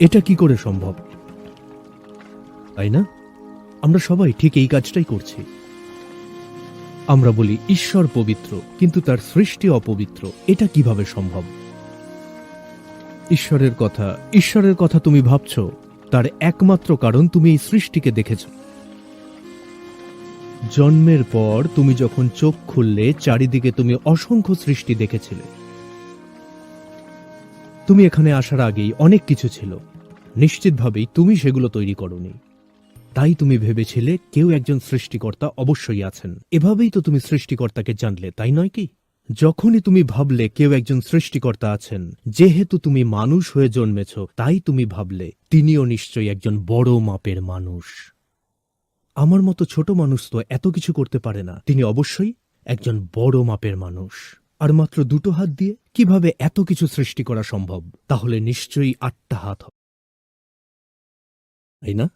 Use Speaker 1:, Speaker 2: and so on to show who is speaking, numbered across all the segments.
Speaker 1: এটা কি করে সম্ভব? তাই না? আমরা সবাই ঠিক এই কাজটাই করছি। আমরা বলি, ঈশ্বর পবিত্র, কিন্তু তার সৃষ্টি অপবিত্র, এটা কীভাবে সম্ভব? ঈশ্বরের কথা ঈশ্বরের কথা তুমি ভাবছ, তার একমাত্র কারণ তুমি এই সৃষ্টিকে দেখেছ। জন্মের পর তুমি যখন চোখ খুললে, চারিদিকে তুমি অসংখ্য সৃষ্টি দেখেছিলে। তুমি এখানে আসার আগেই অনেক কিছু ছিল। নিশ্চিতভাবেই তুমি সেগুলো তৈরি করনি। তাই তুমি ভেবেছিলে কেউ একজন সৃষ্টিকর্তা অবশ্যই আছেন। এভাবেই তো তুমি সৃষ্টিকর্তাকে জানলে, তাই নয় কি? যখনই তুমি ভাবলে কেউ একজন সৃষ্টিকর্তা আছেন, যেহেতু তুমি মানুষ হয়ে জন্মেছ, তাই তুমি ভাবলে তিনিও নিশ্চয়ই একজন বড় মাপের মানুষ। আমার মতো ছোট মানুষ তো এত কিছু করতে পারে না। তিনি অবশ্যই একজন বড় মাপের মানুষ। আর মাত্র দুটো হাত দিয়ে কীভাবে এত কিছু সৃষ্টি করা সম্ভব? তাহলে নিশ্চয়ই আটটা হাত তাই না?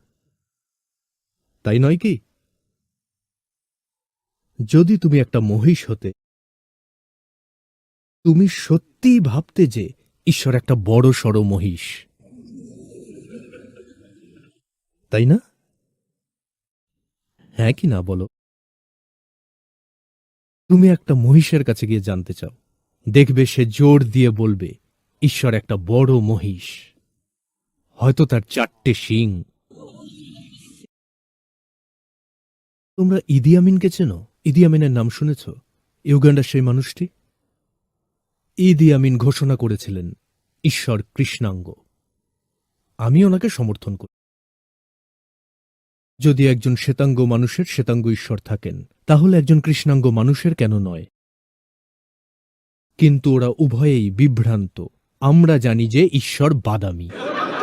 Speaker 1: তাই নয় কি? যদি তুমি একটা মহিষ হতে, তুমি সত্যি ভাবতে যে ঈশ্বর একটা বড় সড় মহিষ। তাই না? হ্যাঁ কি না বলো? তুমি একটা মহিষের কাছে গিয়ে জানতে চাও। দেখবে সে জোর দিয়ে বলবে, ঈশ্বর একটা বড় মহিষ। হয়তো তার চারটে শিং। তোমরা ইদি আমিনকে চেনো? ইদি আমিনের নাম শুনেছ? ইউগান্ডার সেই মানুষটি? ইদি আমিন ঘোষণা করেছিলেন, ঈশ্বর কৃষ্ণাঙ্গ। আমি ওনাকে সমর্থন করি। যদি একজন শ্বেতাঙ্গ মানুষের শ্বেতাঙ্গ ঈশ্বর থাকেন, তাহলে একজন কৃষ্ণাঙ্গ মানুষের কেন নয়? কিন্তু ওরা উভয়েই বিভ্রান্ত। আমরা জানি যে ঈশ্বর বাদামি।